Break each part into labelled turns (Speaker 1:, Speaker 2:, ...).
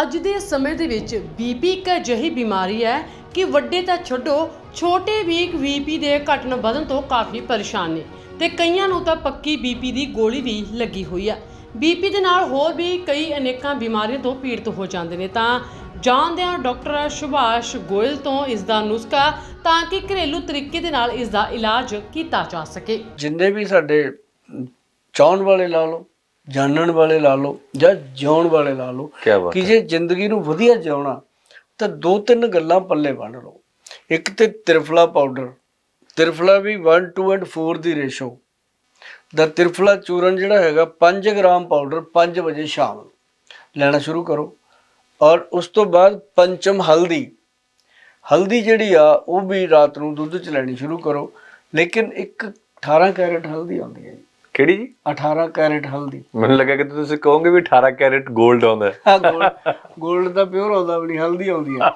Speaker 1: ਅੱਜ ਦੇ ਸਮੇਂ ਦੇ ਵਿੱਚ ਬੀਪੀ ਇੱਕ ਅਜਿਹੀ ਬਿਮਾਰੀ ਹੈ ਕਿ ਵੱਡੇ ਤਾਂ ਛੱਡੋ, ਛੋਟੇ ਵੀ ਇੱਕ ਬੀਪੀ ਦੇ ਘਟਨ ਵਧਣ ਤੋਂ ਕਾਫੀ ਪਰੇਸ਼ਾਨ ਨੇ ਤੇ ਕਈਆਂ ਨੂੰ ਤਾਂ ਪੱਕੀ ਬੀਪੀ ਦੀ ਗੋਲੀ ਵੀ ਲੱਗੀ ਹੋਈ ਹੈ ਬੀਪੀ ਦੇ ਨਾਲ ਹੋਰ ਵੀ ਕਈ ਅਨੇਕਾਂ ਬਿਮਾਰੀਆਂ ਤੋਂ ਪੀੜਤ ਹੋ ਜਾਂਦੇ ਨੇ। ਤਾਂ ਜਾਣਦਿਆਂ ਡਾਕਟਰ ਸੁਭਾਸ਼ ਗੋਇਲ ਤੋਂ ਇਸ ਦਾ ਨੁਸਖਾ, ਤਾਂ ਕਿ ਘਰੇਲੂ ਤਰੀਕੇ ਦੇ ਨਾਲ ਇਸ ਦਾ ਇਲਾਜ ਕੀਤਾ ਜਾ ਸਕੇ।
Speaker 2: ਜਿੰਨੇ ਵੀ ਸਾਡੇ ਚਾਹਣ ਵਾਲੇ ਲਾ ਲਓ ਜਾਣਨ ਵਾਲੇ ਲਾ ਲਓ ਜਾਂ ਜਿਉਣ ਵਾਲੇ ਲਾ ਲਓ
Speaker 3: ਕੀ ਬਾਤ
Speaker 2: ਕਿ ਜੇ ਜ਼ਿੰਦਗੀ ਨੂੰ ਵਧੀਆ ਜਿਉਣਾ ਤਾਂ ਦੋ ਤਿੰਨ ਗੱਲਾਂ ਪੱਲੇ ਬੰਨ ਲਓ। ਇੱਕ ਤੇ ਤ੍ਰਿਫਲਾ ਪਾਊਡਰ ਤ੍ਰਿਫਲਾ ਵੀ 1 2 ਐਂਡ 4 ਦੀ ਰੇਸ਼ੋ ਦਾ ਤ੍ਰਿਫਲਾ ਚੂਰਨ ਜਿਹੜਾ ਹੈਗਾ 5 ਗ੍ਰਾਮ ਪਾਊਡਰ 5 ਵਜੇ ਸ਼ਾਮ। ਨੂੰ ਲੈਣਾ ਸ਼ੁਰੂ ਕਰੋ। ਔਰ ਉਸ ਤੋਂ ਬਾਅਦ ਪੰਚਮ ਹਲਦੀ। ਹਲਦੀ ਜਿਹੜੀ ਆ ਉਹ ਵੀ ਰਾਤ ਨੂੰ ਦੁੱਧ ਚ ਲੈਣੀ ਸ਼ੁਰੂ ਕਰੋ। ਲੇਕਿਨ ਇੱਕ 18 ਕੈਰਟ ਹਲਦੀ ਆਉਂਦੀ ਹੈ ਜੀ।
Speaker 3: ਕਿਹੜੀ ਜੀ?
Speaker 2: 18 ਕੈਰਟ ਹਲਦੀ।
Speaker 3: ਮੈਨੂੰ ਲੱਗਾ ਕਿ ਤੁਸੀਂ ਕਹੋਗੇ ਵੀ 18 ਕੈਰਟ 골ਡ ਆਉਂਦਾ ਹੈ।
Speaker 2: ਹਾਂ ਗੋਲਡ। ਗੋਲਡ ਦਾ ਪਿਓਰ ਆਉਂਦਾ ਵੀ ਨਹੀਂ ਹਲਦੀ ਆਉਂਦੀ ਆ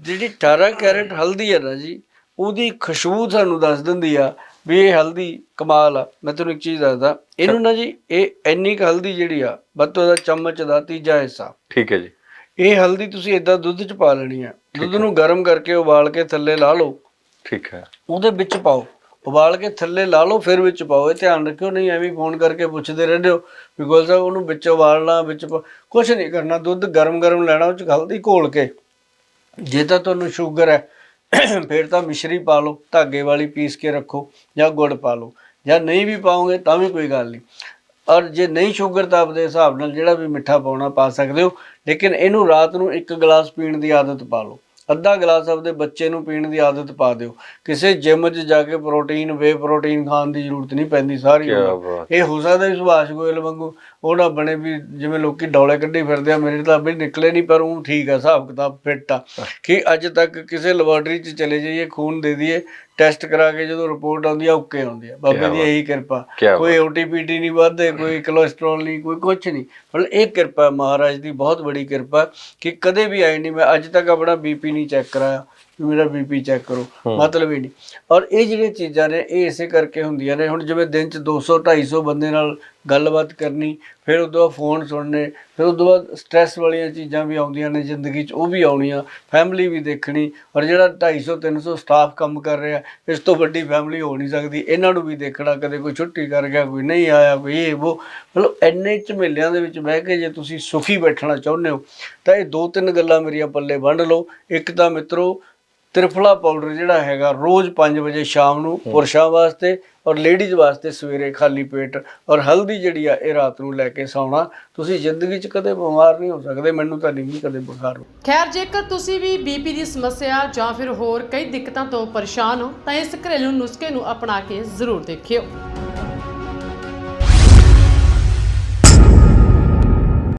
Speaker 2: ਜਿਹੜੀ 18 ਕੈਰਟ ਹਲਦੀ ਹੈ ਨਾ ਜੀ ਉਹਦੀ ਖੁਸ਼ਬੂ ਸਾਨੂੰ ਦੱਸ ਦਿੰਦੀ ਆ ਵੀ ਇਹ ਹਲਦੀ ਕਮਾਲ ਆ। ਮੈਂ ਤੁਹਾਨੂੰ ਇੱਕ ਚੀਜ਼ ਦੱਸਦਾ ਇਹਨੂੰ ਨਾ ਜੀ ਇਹ ਇੰਨੀ ਕੁ ਹਲਦੀ ਜਿਹੜੀ ਆ ਬੱਤੋ ਦਾ ਚਮਚ ਦਾ ਤੀਜਾ ਹਿੱਸਾ।
Speaker 3: ਠੀਕ ਹੈ ਜੀ।
Speaker 2: ਇਹ ਹਲਦੀ ਤੁਸੀਂ ਇਦਾਂ ਦੁੱਧ ਚ ਪਾ ਲੈਣੀ ਆ। ਦੁੱਧ ਨੂੰ ਗਰਮ ਕਰਕੇ ਉਬਾਲ ਕੇ ਥੱਲੇ ਲਾ ਲਓ।
Speaker 3: ਠੀਕ ਹੈ।
Speaker 2: ਉਹਦੇ ਵਿੱਚ ਪਾਓ। ਉਬਾਲ ਕੇ ਥੱਲੇ ਲਾ ਲਓ, ਫਿਰ ਵਿੱਚ ਪਾਓ। ਇਹ ਧਿਆਨ ਰੱਖਿਓ, ਨਹੀਂ ਐਵੇਂ ਫੋਨ ਕਰਕੇ ਪੁੱਛਦੇ ਰਹਿੰਦੇ ਹੋ ਵੀ ਗੋਲ ਸਾਹਿਬ, ਉਹਨੂੰ ਵਿੱਚ ਉਬਾਲਣਾ, ਵਿੱਚ ਕੁਝ ਨਹੀਂ ਕਰਨਾ, ਦੁੱਧ ਗਰਮ ਗਰਮ ਲੈਣਾ, ਉਹ ਚ ਹਲਦੀ ਘੋਲ ਕੇ। ਜੇ ਤਾਂ ਤੁਹਾਨੂੰ ਸ਼ੂਗਰ ਹੈ, ਫਿਰ ਤਾਂ ਮਿਸ਼ਰੀ ਪਾ ਲਓ, ਧਾਗੇ ਵਾਲੀ ਪੀਸ ਕੇ ਰੱਖੋ, ਜਾਂ ਗੁੜ ਪਾ ਲਓ। ਜਾਂ ਨਹੀਂ ਵੀ ਪਾਓਗੇ, ਤਾਂ ਵੀ ਕੋਈ ਗੱਲ ਨਹੀਂ। ਔਰ ਜੇ ਨਹੀਂ ਸ਼ੂਗਰ, ਤਾਂ ਆਪਦੇ ਹਿਸਾਬ ਨਾਲ ਜਿਹੜਾ ਵੀ ਮਿੱਠਾ ਪਾਉਣਾ ਪਾ ਸਕਦੇ ਹੋ, ਲੇਕਿਨ ਇਹਨੂੰ ਰਾਤ ਨੂੰ ਇੱਕ ਗਲਾਸ ਪੀਣ ਦੀ ਆਦਤ ਪਾ ਲਓ। ਅੱਧਾ ਗਲਾਸ ਆਪਦੇ ਬੱਚੇ ਨੂੰ ਪੀਣ ਦੀ ਆਦਤ ਪਾ ਦਿਓ। ਕਿਸੇ ਜਿਮ 'ਚ ਜਾ ਕੇ ਪ੍ਰੋਟੀਨ ਵੇ ਪ੍ਰੋਟੀਨ ਖਾਣ ਦੀ ਜ਼ਰੂਰਤ ਨਹੀਂ ਪੈਂਦੀ ਸਾਰੀ ਉਮਰ। ਇਹ ਹੋ ਸਕਦਾ ਵੀ ਸੁਭਾਸ਼ ਗੋਇਲ ਵਾਂਗੂ ਉਹ ਨਾ ਬਣੇ ਵੀ ਜਿਵੇਂ ਲੋਕੀ ਡੌਲੇ ਕੱਢੀ ਫਿਰਦੇ ਆ ਮੇਰੇ ਤਾਂ ਵੀ ਨਿਕਲੇ ਨਹੀਂ ਪਰ ਉਹ ਠੀਕ ਆ ਹਿਸਾਬ ਕਿਤਾਬ ਫਿੱਟ ਆ। ਕਿ ਅੱਜ ਤੱਕ ਕਿਸੇ ਲੈਬੋਰਟਰੀ 'ਚ ਚਲੇ ਜਾਈਏ ਖੂਨ ਦੇ ਦਈਏ ਟੈਸਟ ਕਰਾ ਕੇ ਜਦੋਂ ਰਿਪੋਰਟ ਆਉਂਦੀ ਆ ਓਕੇ ਆਉਂਦੀ ਆ। ਬਾਬੇ ਦੀ ਇਹੀ ਕਿਰਪਾ। ਕੋਈ ਓਟੀਪੀਟੀ ਨਹੀਂ ਵੱਧਦੇ ਕੋਈ ਕੋਲੇਸਟ੍ਰੋਲ ਨਹੀਂ ਕੋਈ ਕੁਝ ਨਹੀਂ। ਮਤਲਬ ਇਹ ਕਿਰਪਾ ਮਹਾਰਾਜ ਦੀ ਬਹੁਤ ਬੜੀ ਕਿਰਪਾ ਕਿ ਕਦੇ ਵੀ ਆਈ ਨਹੀਂ। ਮੈਂ ਅੱਜ ਤੱਕ ਆਪਣਾ ਬੀਪੀ ਨਹੀਂ ਚੈੱਕ ਕਰਾਇਆ। ਵੀ ਮੇਰਾ ਬੀਪੀ ਚੈੱਕ ਕਰੋ। ਮਤਲਬ ਹੀ ਨਹੀਂ। ਔਰ ਇਹ ਜਿਹੜੀਆਂ ਚੀਜ਼ਾਂ ਨੇ ਇਹ ਇਸੇ ਕਰਕੇ ਹੁੰਦੀਆਂ ਨੇ। ਹੁਣ ਜਿਵੇਂ ਦਿਨ ਚ 200 250 ਬੰਦੇ ਨਾਲ ਗੱਲਬਾਤ ਕਰਨੀ ਫਿਰ ਉਦੋਂ ਬਾਅਦ ਫੋਨ ਸੁਣਨੇ ਫਿਰ ਉਦੋਂ ਬਾਅਦ ਸਟ੍ਰੈਸ ਵਾਲੀਆਂ ਚੀਜ਼ਾਂ ਵੀ ਆਉਂਦੀਆਂ ਨੇ ਜ਼ਿੰਦਗੀ 'ਚ ਉਹ ਵੀ ਆਉਣੀਆਂ। ਫੈਮਿਲੀ ਵੀ ਦੇਖਣੀ। ਔਰ ਜਿਹੜਾ 250 300 ਸਟਾਫ ਕੰਮ ਕਰ ਰਿਹਾ ਇਸ ਤੋਂ ਵੱਡੀ ਫੈਮਿਲੀ ਹੋ ਨਹੀਂ ਸਕਦੀ। ਇਹਨਾਂ ਨੂੰ ਵੀ ਦੇਖਣਾ ਕਦੇ ਕੋਈ ਛੁੱਟੀ ਕਰ ਗਿਆ ਕੋਈ ਨਹੀਂ ਆਇਆ ਕੋਈ ਇਹ ਉਹ ਮਤਲਬ ਐਨੇ ਝਮੇਲਿਆਂ ਦੇ ਵਿੱਚ ਬਹਿ ਕੇ ਜੇ ਤੁਸੀਂ ਸੁਖੀ ਬੈਠਣਾ ਚਾਹੁੰਦੇ ਹੋ ਤਾਂ ਇਹ ਦੋ ਤਿੰਨ ਗੱਲਾਂ ਮੇਰੀਆਂ ਪੱਲੇ ਵੰਡ ਲਓ। ਇੱਕ ਤਾਂ ਮਿੱਤਰੋ ਤ੍ਰਿਫਲਾ ਪਾਊਡਰ ਜਿਹੜਾ ਹੈਗਾ ਰੋਜ਼ 5 ਵਜੇ ਸ਼ਾਮ ਨੂੰ ਪੁਰਸ਼ਾਂ ਵਾਸਤੇ ਔਰ ਲੇਡੀਜ਼ ਵਾਸਤੇ ਸਵੇਰੇ ਖਾਲੀ ਪੇਟ ਔਰ ਹਲਦੀ ਜਿਹੜੀ ਆ ਇਹ ਰਾਤ ਨੂੰ ਲੈ ਕੇ ਸੌਣਾ। ਤੁਸੀਂ ਜ਼ਿੰਦਗੀ 'ਚ ਕਦੇ ਬਿਮਾਰ ਨਹੀਂ ਹੋ ਸਕਦੇ ਮੈਨੂੰ ਤਾਂ ਨਹੀਂ ਕਦੇ ਬੁਖਾਰ ਹੋਇਆ।
Speaker 1: ਖੈਰ ਜੇਕਰ ਤੁਸੀਂ ਵੀ ਬੀਪੀ ਦੀ ਸਮੱਸਿਆ ਜਾਂ ਫਿਰ ਹੋਰ ਕਈ ਦਿੱਕਤਾਂ ਤੋਂ ਪਰੇਸ਼ਾਨ ਹੋ ਤਾਂ ਇਸ ਘਰੇਲੂ ਨੁਸਖੇ ਨੂੰ ਅਪਣਾ ਕੇ ਜ਼ਰੂਰ ਦੇਖਿਓ।